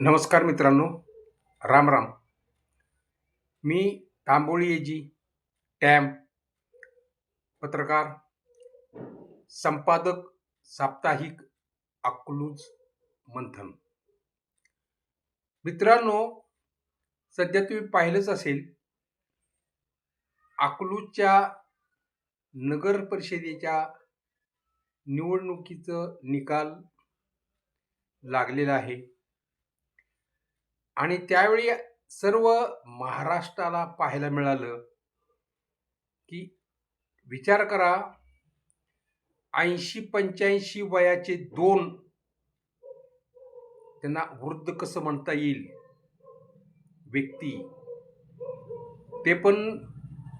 नमस्कार मित्रांनो. राम राम. मी तांबोळी एजी टॅम पत्रकार संपादक साप्ताहिक अकलूज मंथन. मित्रांनो सध्या तुम्ही पाहिलंच असेल अकलूजच्या नगर परिषदेच्या निवडणुकीचं निकाल लागलेला आहे. आणि त्यावेळी सर्व महाराष्ट्राला पाहायला मिळालं की विचार करा ऐंशी पंच्याऐंशी वयाचे दोन त्यांना वृद्ध कसं म्हणता येईल? व्यक्ती. ते पण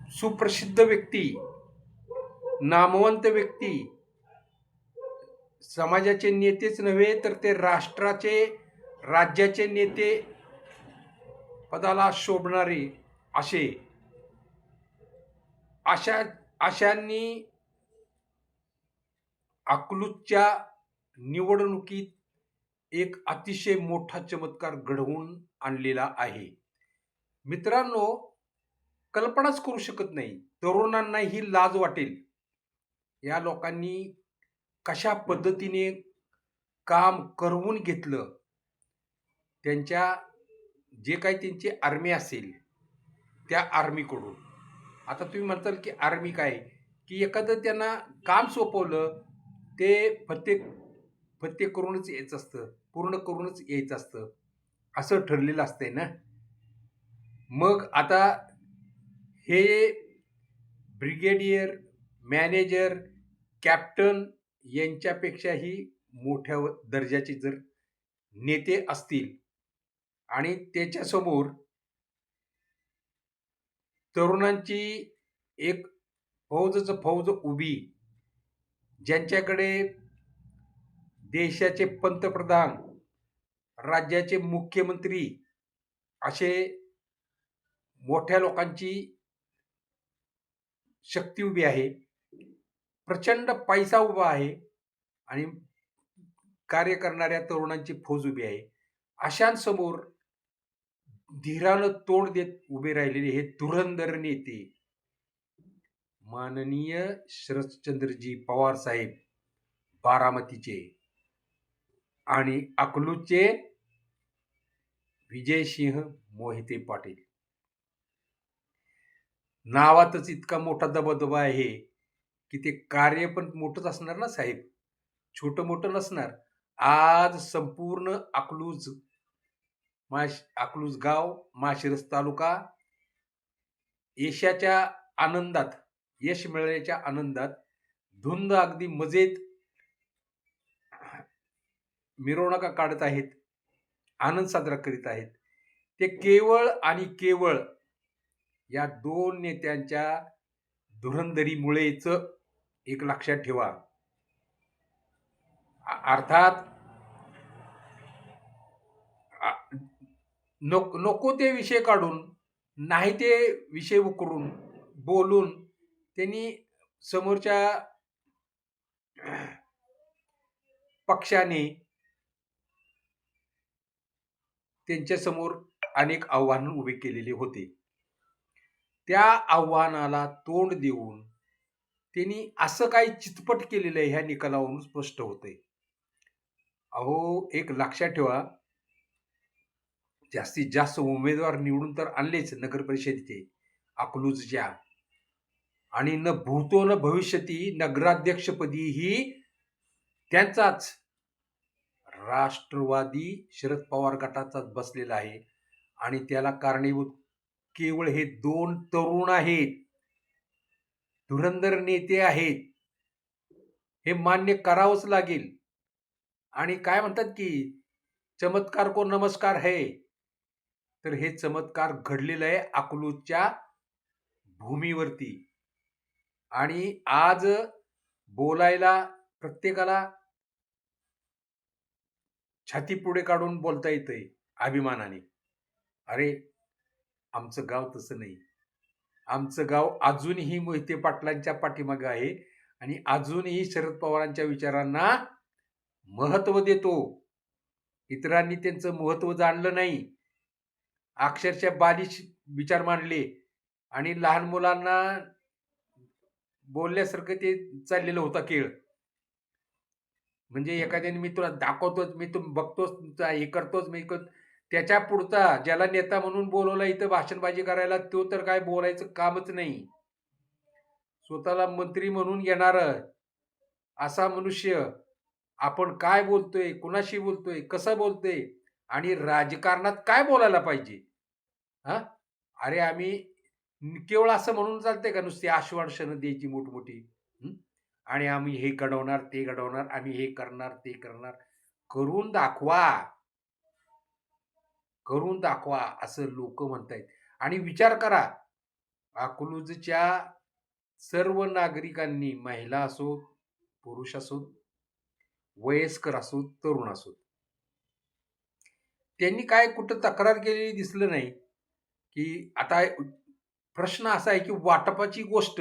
सुप्रसिद्ध व्यक्ती. नामवंत व्यक्ती. समाजाचे नेतेच नव्हे तर ते राष्ट्राचे राज्याचे नेते पदाला शोभणारे असे. अशा अशांनी अकलूजच्या निवडणुकीत एक अतिशय मोठा चमत्कार घडवून आणलेला आहे. मित्रांनो कल्पनाच करू शकत नाही. तरुणांना ही लाज वाटेल. या लोकांनी कशा पद्धतीने काम करवून घेतलं? त्यांच्या जे काही त्यांची आर्मी असेल त्या आर्मीकडून आता तुम्ही म्हणताल की आर्मी काय? की एखादं त्यांना काम सोपवलं ते फत्ते फत्ते करूनच यायचं असतं पूर्ण करूनच यायचं असतं. असं ठरलेलं असतंय ना? मग आता हे ब्रिगेडियर मॅनेजर कॅप्टन यांच्यापेक्षाही मोठ्या दर्जाचे जर नेते असतील आणि त्याच्यासमोर तरुणांची एक फौजच फौज उभी ज्यांच्याकडे देशाचे पंतप्रधान राज्याचे मुख्यमंत्री असे मोठ्या लोकांची शक्ती उभी आहे. प्रचंड पैसा उभा आहे आणि कार्य करणाऱ्या तरुणांची फौज उभी आहे. अशांसमोर धीरानं तोंड देत उभे राहिलेले हे धुरंधर नेते माननीय शरदचंद्रजी पवार साहेब बारामतीचे आणि अकलूचे विजयसिंह मोहिते पाटील. नावातच इतका मोठा दबदबा आहे. की ते कार्य पण मोठंच असणार ना साहेब? छोटं मोठं नसणार. आज संपूर्ण अकलूज माश अकलूज गाव माशिरस तालुका यशाच्या आनंदात यश मिळण्याच्या आनंदात धुंद अगदी मजेत मिरवणुका काढत आहेत आनंद साजरा करीत आहेत. ते केवळ आणि केवळ या दोन नेत्यांच्या धुरंदरीमुळेच एक लक्षात ठेवा. अर्थात नक नको नको ते विषय काढून नाही ते विषय उकरून बोलून त्यांनी समोरच्या पक्षाने त्यांच्यासमोर अनेक आव्हानं उभे केलेले होते. त्या आव्हानाला तोंड देऊन त्यांनी असं काही चितपट केलेलं आहे ह्या निकालावरून स्पष्ट होतंय. अहो एक लक्षात ठेवा. जास्तीत जास्त उमेदवार निवडून तर आणलेच नगर परिषदेचे अकलूजच्या. आणि न भूतो न भविष्यती नगराध्यक्षपदी ही त्यांचाच राष्ट्रवादी शरद पवार गटाचाच बसलेला आहे. आणि त्याला कारणीभूत केवळ हे दोन तरुण आहेत. धुरंधर नेते आहेत. हे मान्य करावंच लागेल. आणि काय म्हणतात की चमत्कार को नमस्कार है. तर हे चमत्कार घडलेलं आहे अकलूजच्या भूमीवरती. आणि आज बोलायला प्रत्येकाला छाती पुढे काढून बोलता येतंय अभिमानाने. अरे आमचं गाव तसं नाही. आमचं गाव अजूनही मोहिते पाटलांच्या पाठीमागं आहे. आणि अजूनही शरद पवारांच्या विचारांना महत्त्व देतो. इतरांनी त्यांचं महत्त्व जाणलं नाही. अक्षरशः बालिश विचार मांडले. आणि लहान मुलांना बोलल्यासारखं ते चाललेलं होता खेळ. म्हणजे एखाद्याने मी तुला दाखवतोच मी तुम बघतोच हे करतोच मी त्याच्या पुढचा ज्याला नेता म्हणून बोलवला इथं भाषणबाजी करायला तो तर काय बोलायचं कामच नाही. स्वतःला मंत्री म्हणून येणार असा मनुष्य आपण काय बोलतोय कुणाशी बोलतोय कसं बोलतोय आणि राजकारणात काय बोलायला पाहिजे? हा? अरे आम्ही केवळ असं म्हणून चालते का नुसती आश्वासनं द्यायची मोठमोठी? आणि आम्ही हे घडवणार ते घडवणार आम्ही हे करणार ते करणार. करून दाखवा. करून दाखवा असं लोक म्हणतायत. आणि विचार करा अकलूजच्या सर्व नागरिकांनी महिला असोत पुरुष असोत वयस्कर असोत तरुण असोत त्यांनी काय कुठं तक्रार केलेली दिसलं नाही की आता प्रश्न असा आहे की वाटपाची गोष्ट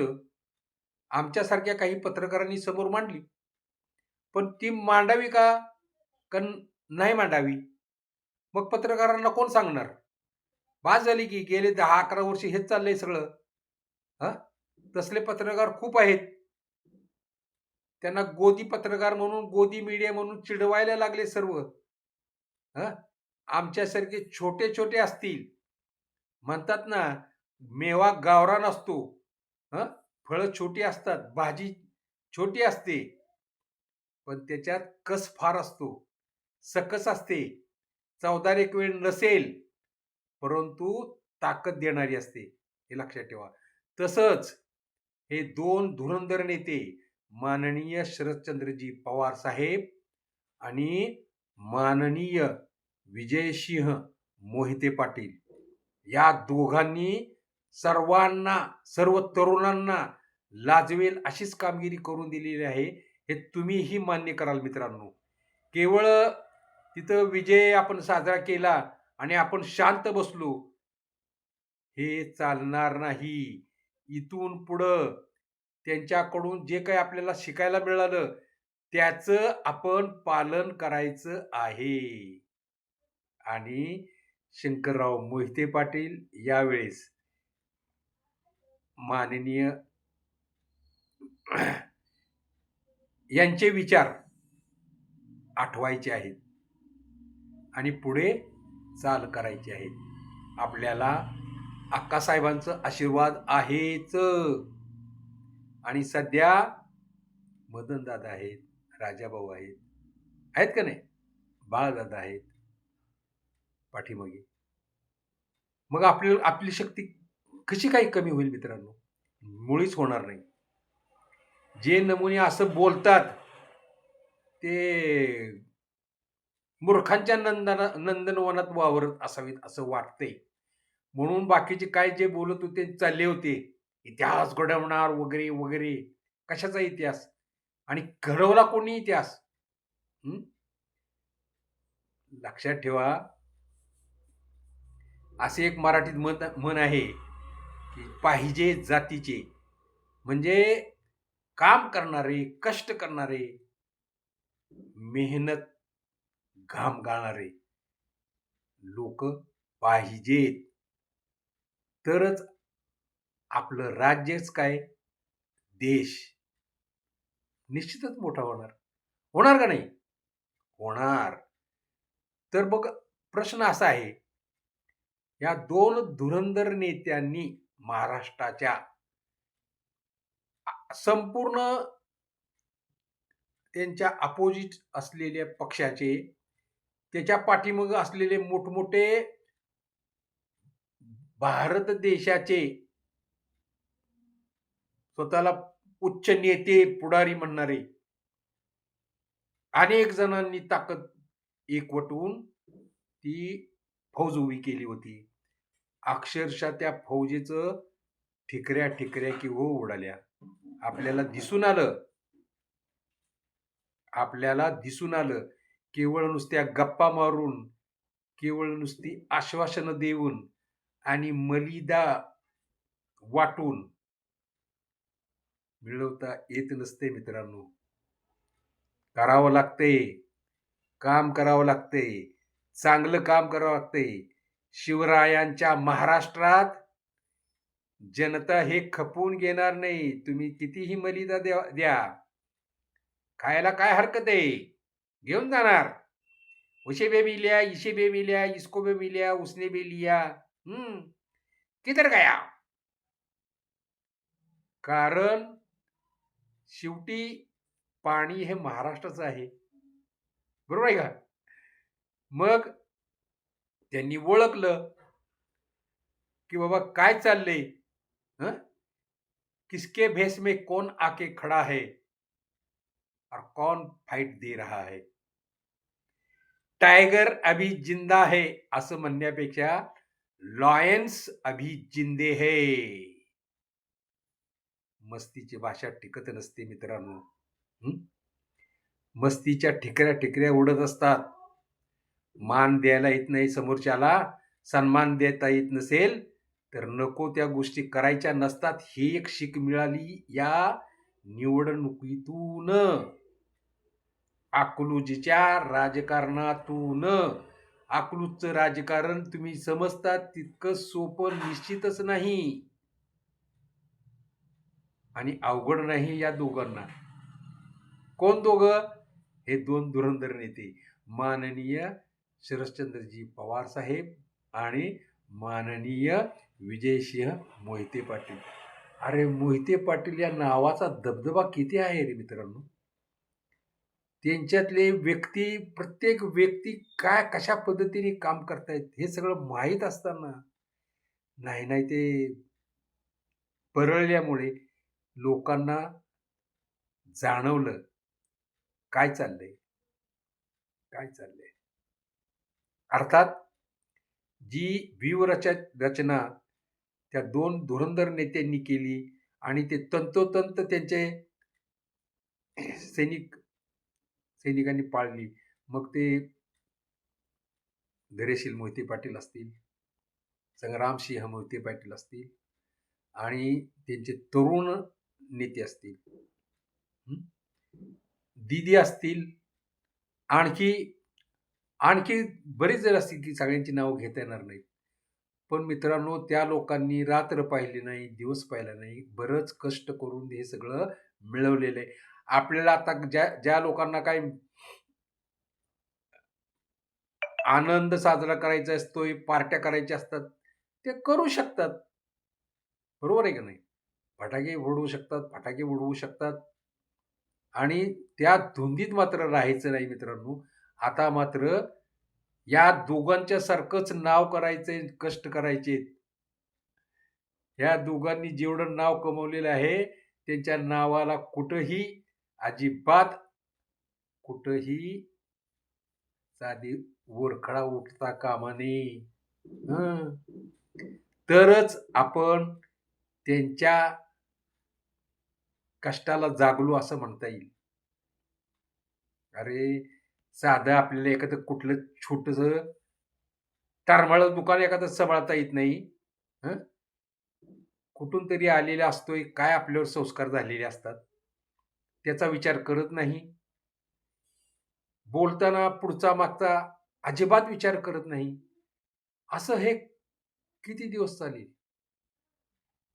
आमच्यासारख्या काही पत्रकारांनी समोर मांडली. पण ती मांडावी का? का नाही मांडावी. मग पत्रकारांना कोण सांगणार? बाज झाली की गेले दहा अकरा वर्ष हेच चाललंय सगळं. हा? तसले पत्रकार खूप आहेत. त्यांना गोदी पत्रकार म्हणून गोदी मीडिया म्हणून चिडवायला लागले सर्व. हा? आमच्यासारखे छोटे छोटे असतील. म्हणतात ना मेवा गावरान असतो हा? फळं छोटी असतात भाजी छोटी असते. पण त्याच्यात कस फार असतो? सकस असते. चौदा एक वेळ नसेल परंतु ताकद देणारी असते हे लक्षात ठेवा. तसंच हे दोन धुरंधर नेते माननीय शरदचंद्रजी पवार साहेब आणि माननीय विजयसिंह मोहिते पाटील या दोघांनी सर्वांना सर्व तरुणांना लाजवेल अशीच कामगिरी करून दिलेली आहे हे तुम्हीही मान्य कराल मित्रांनो. केवळ तिथं विजय आपण साजरा केला आणि आपण शांत बसलो. हे चालणार नाही. इथून पुढं त्यांच्याकडून जे काही आपल्याला शिकायला मिळालं त्याचं आपण पालन करायचं आहे. आणि शंकरराव मोहिते पाटील यावेळेस माननीय यांचे विचार आठवायचे आहेत. आणि पुढे चाल करायची आहे. आपल्याला अक्कासाहेबांचं आशीर्वाद आहेच. आणि सध्या मदनदादा आहेत राजाभाऊ आहेत. आहेत का नाही? बाळदादा आहेत. पाठीमागे. मग आपली आपली शक्ती कशी काही कमी होईल मित्रांनो? मुळीच होणार नाही. जे नमुने असं बोलतात ते मूर्खांच्या नंदना नंदनवनात वावरत असावीत असं वाटतंय. म्हणून बाकीचे काय जे बोलत होते चालले होते इतिहास घडवणार वगैरे वगैरे कशाचा इतिहास? आणि घडवला कोणी इतिहास? लक्षात ठेवा. असे एक मराठीत मत म्हण आहे की पाहिजे जातीचे. म्हणजे काम करणारे कष्ट करणारे मेहनत घाम गाळणारे लोक पाहिजेत तरच आपलं राज्यच काय? देश. निश्चितच मोठा होणार. होणार का नाही? होणार. तर बघ प्रश्न असा आहे. या दोन धुरंधर नेत्यांनी महाराष्ट्राच्या संपूर्ण त्यांच्या अपोजिट असलेल्या पक्षाचे त्याच्या पाठीमाग असलेले मोठमोठे भारत देशाचे स्वतःला उच्च नेते पुढारी म्हणणारे अनेक जणांनी ताकद एकवटून ती फौज उभी केली होती. अक्षरशः त्या फौजेचं ठिकऱ्या ठिकऱ्या किंवा हो उडाल्या. आपल्याला दिसून आलं. आपल्याला दिसून आलं. केवळ नुसत्या गप्पा मारून केवळ नुसती आश्वासनं देऊन आणि मलिदा वाटून मिळवता येत नसते मित्रांनो. करावं लागते काम करावं लागते चांगलं काम करावं लागते. शिवरायांच्या महाराष्ट्रात जनता हे खपवून घेणार नाही. तुम्ही कितीही मलिदा द्या द्या. खायला काय हरकत आहे? घेऊन जाणार. उशे बेबी लिया इशे बेबी लिया इसको बेबी लिया उसने बे लिया हम्म. किधर गया? कारण शेवटी पाणी हे महाराष्ट्राचं आहे. बरोबर आहे का? मग त्यांनी ओळखलं की बाबा काय चाललंय? किसके भेस में कौन आके खड़ा है? और कौन फाइट दे रहा है? टायगर अभी जिंदा है असं म्हणण्यापेक्षा लॉयन्स अभी जिंदे है. मस्तीची भाषा टिकत नसते मित्रांनो. मस्तीच्या ठिकऱ्या ठिकऱ्या उडत असतात. मान द्यायला येत नाही समोरच्याला सन्मान देता येत नसेल तर नको त्या गोष्टी करायच्या नसतात ही एक शिक मिळाली या निवडणुकीतून. अकलूजच्या राजकारणातून. अकलूजचं राजकारण तुम्ही समजता तितकं सोपं निश्चितच नाही. आणि अवघड नाही या दोघांना. कोण दोघं? हे दोन धुरंधर नेते. माननीय शरदचंद्रजी पवार साहेब आणि माननीय विजयसिंह मोहिते पाटील. अरे मोहिते पाटील या नावाचा दबदबा किती आहे रे मित्रांनो? त्यांच्यातले व्यक्ती प्रत्येक व्यक्ती काय कशा पद्धतीने काम करतायत हे सगळं माहीत असताना नाही नाही ते परळल्यामुळे लोकांना जाणवलं काय चाललंय काय चाललंय. अर्थात जी व्यूहरचा रचना त्या दोन धुरंधर नेत्यांनी केली आणि ते तंतोतंत त्यांचे सैनिक सैनिकांनी पाळली. मग ते धैर्यशील मोहिते पाटील असतील संग्रामसिंह मोहिते पाटील असतील आणि त्यांचे तरुण नेते असतील दिदी दीदी असतील आणखी आणखी बरेच जण असतील की सगळ्यांची नावं घेता येणार नाहीत. पण मित्रांनो त्या लोकांनी रात्र पाहिली नाही दिवस पाहिला नाही बरंच कष्ट करून हे सगळं मिळवलेलं आहे. आपल्याला आता ज्या ज्या लोकांना काही आनंद साजरा करायचा असतो पार्ट्या करायच्या असतात ते करू शकतात. बरोबर आहे का नाही? फटाके उडवू शकतात फटाके उडवू शकतात. आणि त्या धुंदीत मात्र राहायचं नाही मित्रांनो. आता मात्र या दोघांच्या सारखंच नाव करायचे कष्ट करायचे. या दोघांनी जेवढं नाव कमवलेलं आहे त्यांच्या नावाला कुठंही अजिबात कुठंही साधी वरखडा उठता कामा नये. तरच आपण त्यांच्या कष्टाला जागलो असं म्हणता येईल. अरे साधं आपल्याला एखादं कुठलं छोटस टारमाळ दुकान एखादं सांभाळता येत नाही. हं? कुठून तरी आलेला असतोय काय आपल्यावर संस्कार झालेले असतात? त्याचा विचार करत नाही. बोलताना पुढचा मागचा अजिबात विचार करत नाही. असं हे किती दिवस चालेल?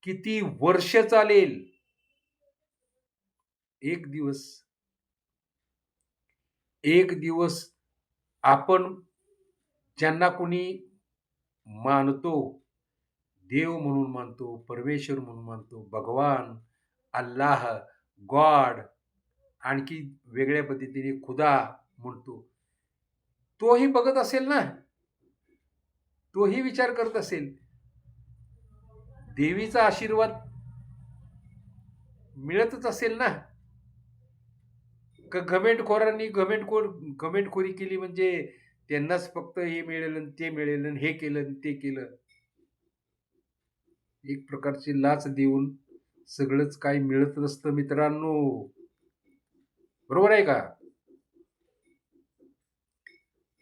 किती वर्ष चालेल? एक दिवस. एक दिवस आपण ज्यांना कोणी मानतो देव म्हणून मानतो परमेश्वर म्हणून मानतो भगवान अल्लाह गॉड आणखी वेगळ्या पद्धतीने खुदा म्हणतो. तोही बघत असेल ना? तोही विचार करत असेल. देवीचा आशीर्वाद मिळतच असेल ना? का घमेंटखोरांनी घमेंटखोर घमेंटखोरी केली म्हणजे त्यांनाच फक्त हे मिळेल आणि ते मिळेल आणि हे केलं आणि ते केलं. एक प्रकारची लाच देऊन सगळंच काही मिळत नसतं मित्रांनो. बरोबर आहे का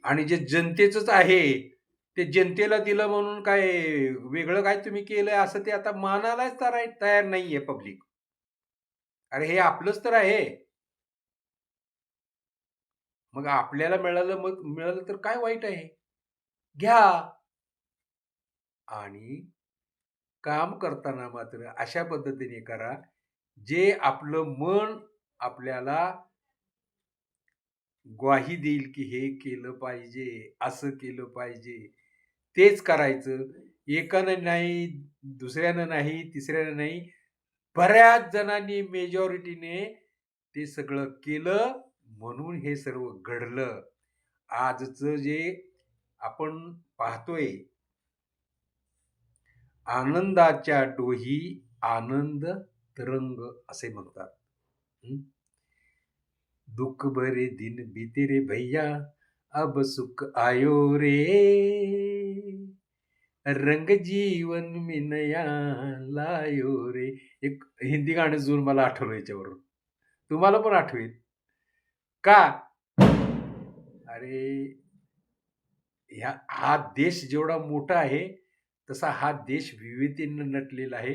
आणि जे जनतेच आहे ते जनतेला दिलं म्हणून काय वेगळं काय तुम्ही केलंय असं ते आता मानायलाच तयार तयार नाहीये पब्लिक. अरे हे आपलंच तर आहे. मग आपल्याला मिळालं मग मिळालं तर काय वाईट आहे? घ्या. आणि काम करताना मात्र अशा पद्धतीने करा, जे आपलं मन आपल्याला ग्वाही देईल, की हे केलं पाहिजे, असं केलं पाहिजे. तेच करायचं. एकानं नाही, दुसऱ्यानं नाही, तिसऱ्यानं नाही. बऱ्याच जणांनी मेजॉरिटीने ते सगळं केलं, म्हणून हे सर्व घडलं. आजचं जे आपण पाहतोय आनंदाच्या डोही आनंद तरंग असे म्हणतात. दुख दुःख भरे दिन बीते रे भैया, अब सुख आयो रे. रंग जीवन मी नया लायो रे. एक हिंदी गाणं जून मला आठवलं याच्यावरून. तुम्हाला पण आठवेल. का? अरे ह्या हा देश जेवढा मोठा आहे, तसा हा देश विविधतेनं नटलेला आहे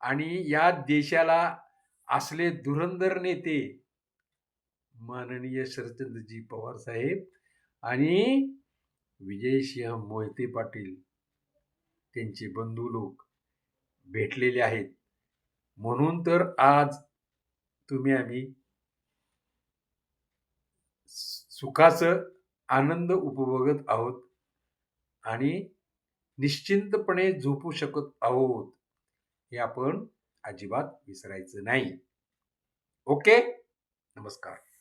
आणि या देशाला असले धुरंधर नेते माननीय शरदचंद्रजी पवार साहेब आणि विजयसिंह मोहिते पाटील त्यांचे बंधू लोक भेटलेले आहेत. म्हणून तर आज तुम्ही आम्ही सुखाचं आनंद उपभोगत आहोत आणि निश्चिंतपणे झोपू शकत आहोत. हे आपण अजिबात विसरायचं नाही. ओके. नमस्कार.